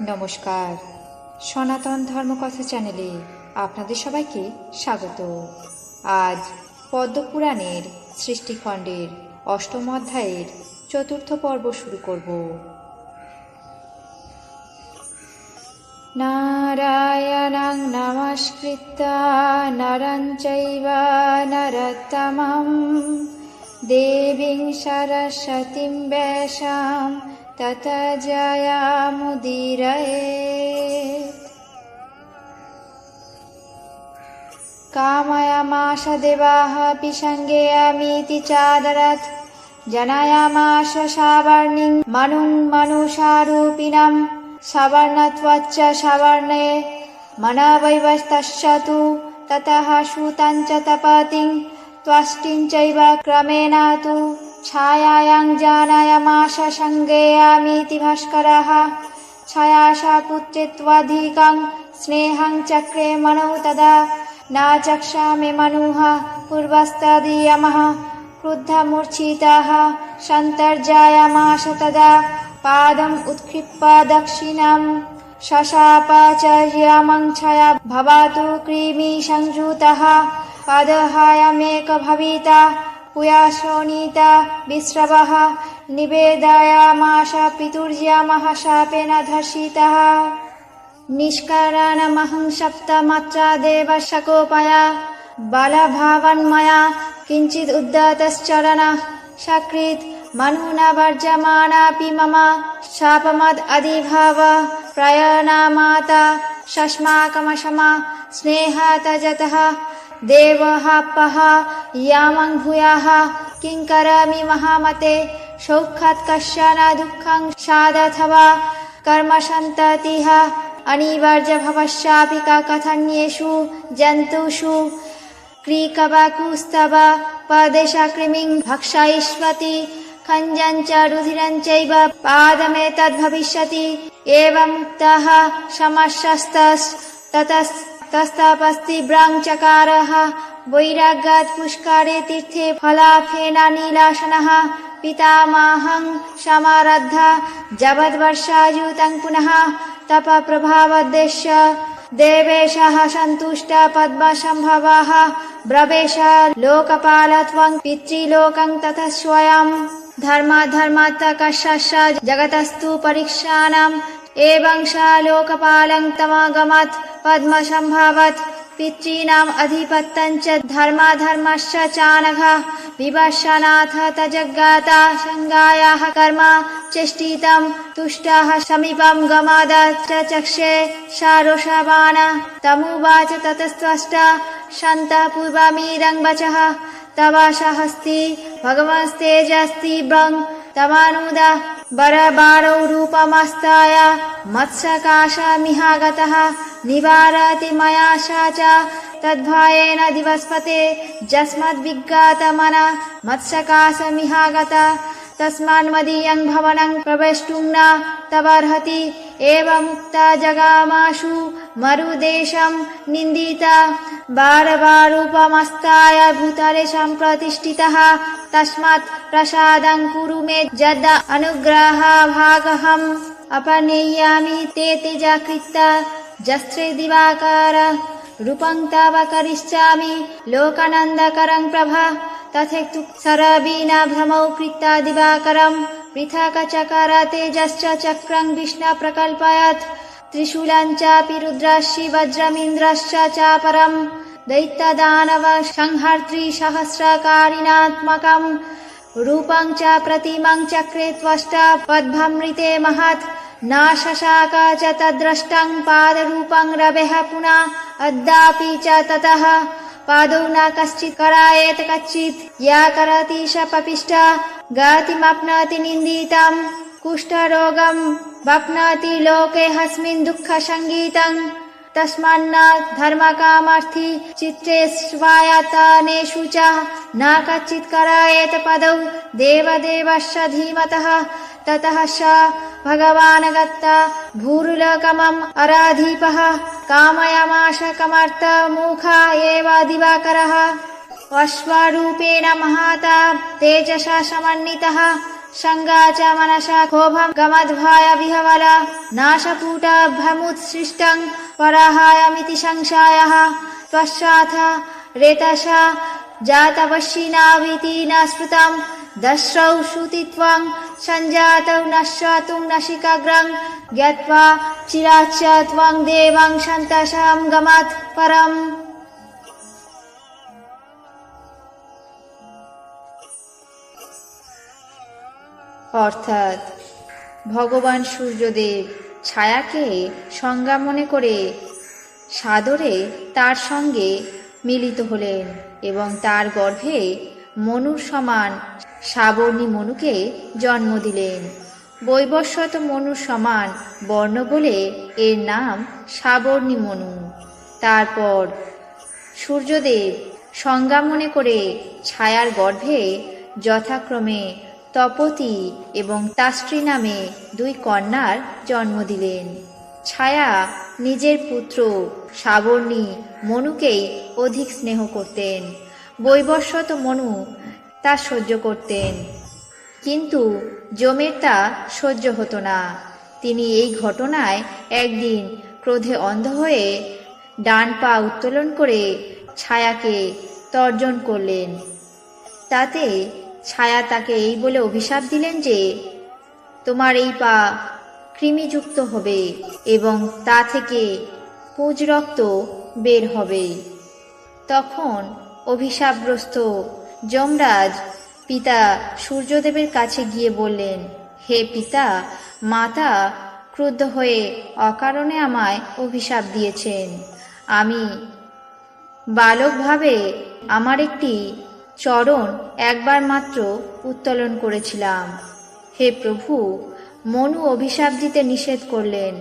নমস্কার। সনাতন ধর্মকথা চ্যানেলে আপনাদের সবাইকে স্বাগত। আজ পদ্মপুরাণের সৃষ্টিখণ্ডের অষ্টম অধ্যায়ের চতুর্থ পর্ব শুরু করব। নারায়ণং নমস্কৃত্য, নরং চৈব নরোত্তমম। দেবীং সরস্বতীং বেশাম तथा जयामुदीरये कामयामाश देवाः पिशङ्गेयमीति चादरत् जनयामाश सावर्णिं मनुं मनुषारूपिणं सवर्णत्वच्च सवर्णे मनवैवस्तश्च तु ततः श्रुतञ्च तपतिं त्वष्टिञ्चैव क्रमेण तु ছায়ায়াং জানায়ামাশা সঙ্গেয়ামিতি ভাস্করः। ছায়াশা পুত্রেত্বাধিকাং স্নেহং চক্রে মনৌ তদা। না চক্ষামে মনুহ পূর্বস্তদীয়মः ক্রুদ্ধমূর্ছিতাः সন্তর্জায়ামাশ তদা পাদম উৎক্ষিপ্য দক্ষিণাম। শশাপাচর্যামং ছয়া ভবাতু ক্রিমি সংযুতः পদহায়মেক ভবিতা। पुयाशोनीता विस्रवः निवेदयामाश पितुर्यामः शापेन धर्षितः निष्करणमहं सप्तमात्रादेव शकोपया बालभावन्मया किञ्चित् उद्धतश्चरणः सकृत् मनुना वर्जमानापि मम शापमद् अधिभाव प्रयणामाता शस्माकमशमा स्नेहातजतः देवहापः यामं भूयाः किं करोमि महामते सौखात् कश्चन दुःखं सादथवा कर्मसन्ततिः अनिवार्य भवस्यापि कथन्येषु जन्तुषु क्रीकबाकुस्तव पदेशकृमिं भक्षयिष्यति खञ्जञ्च रुधिरञ्चैव पादमेतद्भविष्यति एवमुक्तः समस्यस्तस्ततस्तपस्तिभ्रां चकारः वैराग्यात् पुष्करे तीर्थे फलाफेनानिलासनः पितामहं समारद्धा जगद्वर्षायुतं पुनः तपप्रभावद्देश्य देवेशः सन्तुष्ट पद्मसम्भवः ब्रवेश लोकपालत्वं पितृलोकं ततः स्वयं धर्माधर्मात्मकस्य जगतस्तु परीक्षाणाम् एवं स लोकपालं तमगमत् पद्मसम्भवत् पितॄणाम् अधिपत्यं च धर्माधर्मश्च चानघ विवशनाथ तजगाता सङ्गायाः कर्म चेष्टितं तुष्टाः समीपं गमाद च चक्षे सारोषवाण तमुवाच ततस्त्वष्ट सन्तः पूर्वमीदं वचः तव सहस्ति भगवंस्तेजस्ति ब्रङ् तमानुद बरबारौ रूपमस्ताय मत्स्यकाशमिहागतः निवारति मया सा च तद्भयेन दिवस्पते जस्मद्विज्ञातमन मत्स्यकाशमिहागत तस्मान्मदीयं भवनं प्रवेष्टुं न तवर्हति एवमुक्ता जगामाशु मरुदेशं निन्दिता बारबारूपमस्ताय भूतले सम्प्रतिष्ठितः तस्मात् प्रसादं कुरु मे जद अनुग्रहभागहम् अपनेयामि ते तेजाकृत्य जस्त्रे दिवाकर रूपं तव करिष्यामि लोकानन्दकरं प्रभा तथेक्तु सरवीना भ्रमौ कृत्ता दिवाकरं पृथक् चकार तेजश्च चक्रं विष्णु प्रकल्पयत् त्रिशूलं चापि रुद्रश्चि वज्रमिन्द्रश्च चापरम् दैत्यदानव संहर्त्री सहस्रकारिणात्मकम् रूपं च प्रतिमं चक्रे त्वष्ट पद्भमृते महत् न शशाक च तद्द्रष्टं पादरूपं रवेः पुनः अद्यापि च ततः पादौ न कश्चित् करायेत कच्चित् या करति स पपिष्ट गतिमप्नोति निन्दितं कुष्ठरोगं वप्नोति लोके हस्मिन् दुःखसङ्गीतम् तस्मान्ना धर्मकामार्थी चित्रे स्वायतानेषु च न कच्चित् करायेत पदौ देवदेवश्च धीमतः ततः स भगवान् गत्ता भूरुलकमम् अराधीपः कामयमाशकमर्थमूखा एव दिवाकरः अश्वरूपेण महाता तेजसा समन्वितः शङ्गा च मनसा क्षोभं गमध्वाय विहवल नाशपूटाभ्रमुत्सृष्टम् পরাহায়মিতি সংশয়ः পশ্চাৎ রেতসা জাতবশিনাভীতি ন স্মৃतं দশ্রৌ শ্রুতিত্বং সঞ্জাতौ নশ্চাতুং নশিকাগ্রং জ্ঞাত্वा চিরাচ্চ ত্বং দেবং সন্তসং গমৎ পরম অর্থাৎ ভগবান সূর্যদেব ছায়াকে সংজ্ঞা মনে করে সাদরে তার সঙ্গে মিলিত হলেন এবং তার গর্ভে মনুর সমান সাবর্ণী মনুকে জন্ম দিলেন। বৈবস্বত মনুর সমান বর্ণ বলে এর নাম সাবর্ণী মনু। তারপর সূর্যদেব সংজ্ঞা মনে করে ছায়ার গর্ভে যথাক্রমে তপতি এবং তাস্ত্রী নামে দুই কন্যার জন্ম দিলেন। ছায়া নিজের পুত্র সাবর্ণী মনুকেই অধিক স্নেহ করতেন। বৈবস্বত মনু তা সহ্য করতেন। কিন্তু জমের তা সহ্য হতো না। তিনি এই ঘটনায় একদিন ক্রোধে অন্ধ হয়ে ডান পা উত্তোলন করে ছায়াকে তর্জন করলেন। তাতে ছায়া তাকে এই বলে অভিশাপ দিলেন যে তোমার এই পা কৃমিযুক্ত হবে এবং তা থেকে পুঁজ রক্ত বের হবে। তখন অভিশাপগ্রস্ত যমরাজ পিতা সূর্যদেবের কাছে গিয়ে বললেন, হে পিতা, মাতা ক্রুদ্ধ হয়ে অকারণে আমায় অভিশাপ দিয়েছেন। আমি বালকভাবে আমার একটি চরণ একবার মাত্র উত্তোলন করেছিলাম। হে প্রভু, মনু অভিশাপ দিতে নিষেধ করলেন।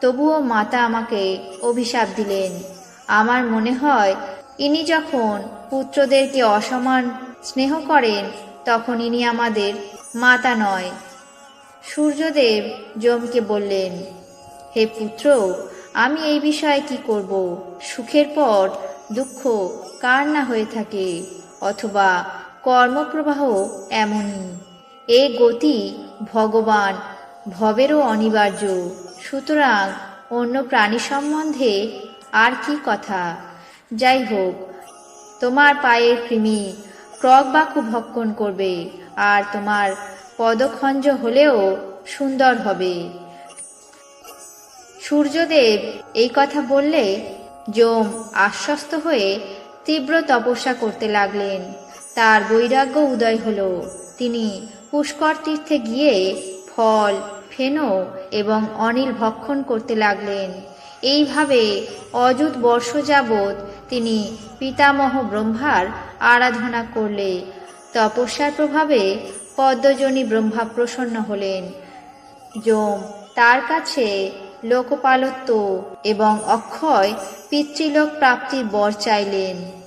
তবুও মাতা আমাকে অভিশাপ দিলেন। আমার মনে হয়, ইনি যখন পুত্রদেরকে অসমান স্নেহ করেন, তখন ইনি আমাদের মাতা নয়। সূর্যদেব যমকে বললেন, হে পুত্র, আমি এই বিষয়ে কি করব? সুখের পর দুঃখ কার না হয়ে থাকে? অথবা কর্মপ্রবাহ এমনই। এ গতি ভগবান, ভবেরও অনিবার্য। সুতরাং অন্য প্রাণী সম্বন্ধে আর কি কথা? যাই হোক তোমার পায়ের কৃমি ক্রক বাকু ভক্ষণ করবে, আর তোমার পদখঞ্জ হলেও সুন্দর হবে। সূর্যদেব এই কথা বললে যম আশ্বস্ত হয়ে তীব্র তপস্যা করতে লাগলেন। তার বৈরাগ্য উদয় হলো। তিনি পুষ্কর তীর্থে গিয়ে ফল, ফেনো এবং অনিল ভক্ষণ করতে লাগলেন। এইভাবে অযুত বর্ষ যাবৎ তিনি পিতামহ ব্রহ্মার আরাধনা করলে। তপস্যার প্রভাবে পদ্মজনী ব্রহ্মা প্রসন্ন হলেন। যম, তার কাছে লোকপালত্ব এবং অক্ষয় পিতৃলোক প্রাপ্তির বর চাইলেন।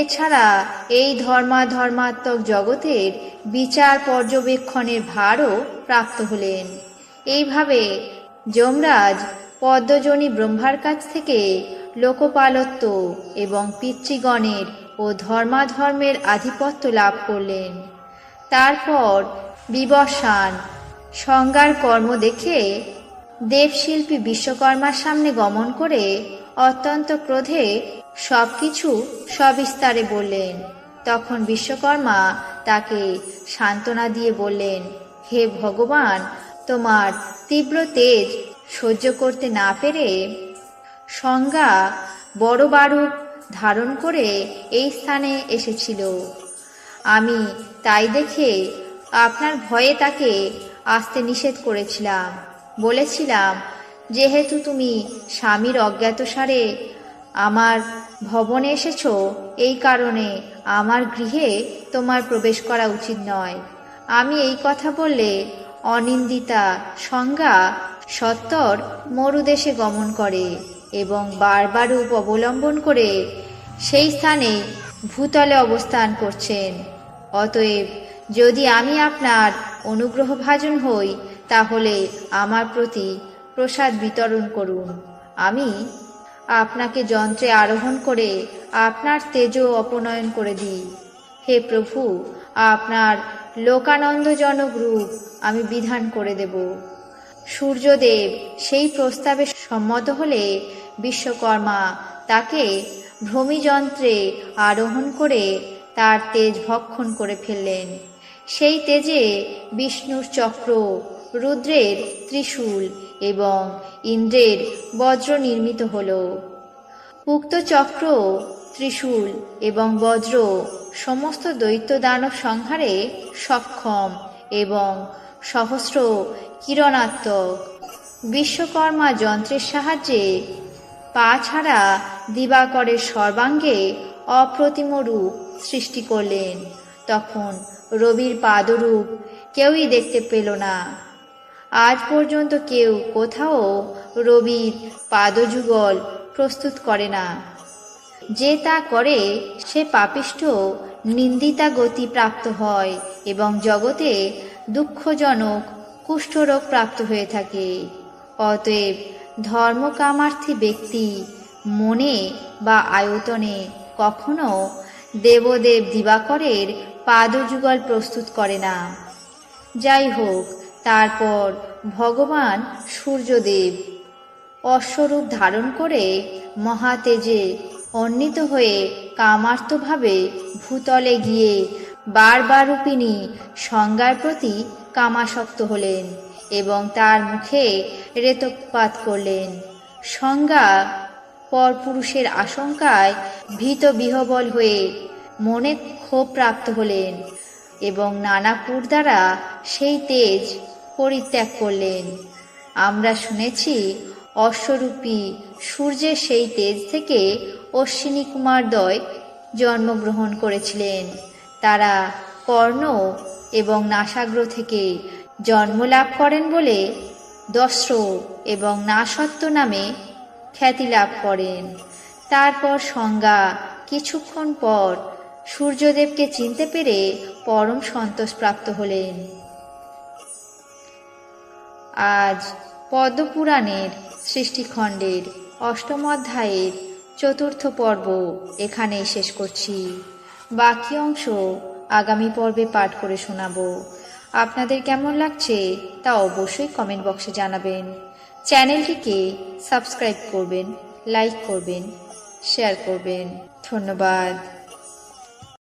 এছাড়া এই ধর্মাধর্মাত্মক জগতের বিচার পর্যবেক্ষণের ভারও প্রাপ্ত হলেন। এইভাবে যমরাজ পদ্মজনী ব্রহ্মার কাছ থেকে লোকপালত্ব এবং পিতৃগণের ও ধর্মাধর্মের আধিপত্য লাভ করলেন। তারপর বিবসান সংজ্ঞার কর্ম দেখে দেবশিল্পী বিশ্বকর্মার সামনে গমন করে অত্যন্ত ক্রোধে সব কিছু সবিস্তারে বললেন। তখন বিশ্বকর্মা তাকে সান্ত্বনা দিয়ে বললেন, হে ভগবান, তোমার তীব্র তেজ সহ্য করতে না পেরে সংজ্ঞা বড় বারুক ধারণ করে এই স্থানে এসেছিল। আমি তাই দেখে আপনার ভয়ে তাকে আসতে নিষেধ করেছিলাম। বলেছিলাম, যেহেতু তুমি স্বামীর অজ্ঞাতসারে আমার ভবনে এসেছ, এই কারণে আমার গৃহে তোমার প্রবেশ করা উচিত নয়। আমি এই কথা বললে অনিন্দিতা সংজ্ঞা সত্তর মরুদেশে গমন করে এবং বারবার রূপ অবলম্বন করে সেই স্থানে ভূতলে অবস্থান করছেন। অতএব যদি আমি আপনার অনুগ্রহভাজন হই, তাহলে আমার প্রতি প্রসাদ বিতরণ করুন। আমি আপনাকে যন্ত্রে আরোহণ করে আপনার তেজ অপনয়ন করে দিই। হে প্রভু, আপনার লোকানন্দজনক রূপ আমি বিধান করে দেব। সূর্যদেব সেই প্রস্তাবে সম্মত হলে বিশ্বকর্মা তাকে ভ্রমিযন্ত্রে আরোহণ করে তার তেজ ভক্ষণ করে ফেললেন। সেই তেজে বিষ্ণুর চক্র, রুদ্রের ত্রিশূল এবং ইন্দ্রের বজ্র নির্মিত হল। উক্ত চক্র, ত্রিশূল এবং বজ্র সমস্ত দৈত্য দানব সংহারে সক্ষম এবং সহস্র কিরণাত্মক। বিশ্বকর্মা যন্ত্রের সাহায্যে পা ছাড়া দিবাকরের সর্বাঙ্গে অপ্রতিম রূপ সৃষ্টি করলেন। তখন রবির পাদরূপ কেউই দেখতে পেল না। আজ পর্যন্ত কেউ কোথাও রবির পাদযুগল প্রস্তুত করে না। যে তা করে, সে পাপিষ্ঠ নিন্দিতা গতি প্রাপ্ত হয় এবং জগতে দুঃখজনক কুষ্ঠরোগ প্রাপ্ত হয়ে থাকে। অতএব ধর্মকামার্থী ব্যক্তি মনে বা আয়তনে কখনো দেবদেব দিবাকরের পাদযুগল প্রস্তুত করে না। যাই হোক তারপর ভগবান সূর্যদেব অশ্বরূপ ধারণ করে মহাতেজে অন্বিত হয়ে কামার্তভাবে ভূতলে গিয়ে বারবারূপিণী সংজ্ঞার প্রতি কামাসক্ত হলেন এবং তার মুখে রেতপাত করলেন। সংজ্ঞা পরপুরুষের আশঙ্কায় ভীত বিহবল হয়ে মনে ক্ষোভ প্রাপ্ত হলেন এবং নানাপুর দ্বারা সেই তেজ পরিত্যাগ করলেন। আমরা শুনেছি, অশ্বরূপী সূর্যের সেই তেজ থেকে অশ্বিনী কুমারদ্বয় জন্মগ্রহণ করেছিলেন। তারা কর্ণ এবং নাসাগ্র থেকে জন্ম লাভ করেন বলে দস্র এবং নাসত্ব নামে খ্যাতি লাভ করেন। তারপর সংজ্ঞা কিছুক্ষণ পর সূর্যদেবকে চিনতে পেরে পরম সন্তোষ প্রাপ্ত হলেন। আজ পদ্মপুরাণের সৃষ্টিখণ্ডের অষ্টম অধ্যায়ের চতুর্থ পর্ব এখানেই শেষ করছি। বাকি অংশ আগামী পর্বে পাঠ করে শোনাবো। আপনাদের কেমন লাগছে তা অবশ্যই কমেন্ট বক্সে জানাবেন। চ্যানেলটিকে সাবস্ক্রাইব করবেন, লাইক করবেন, শেয়ার করবেন। ধন্যবাদ।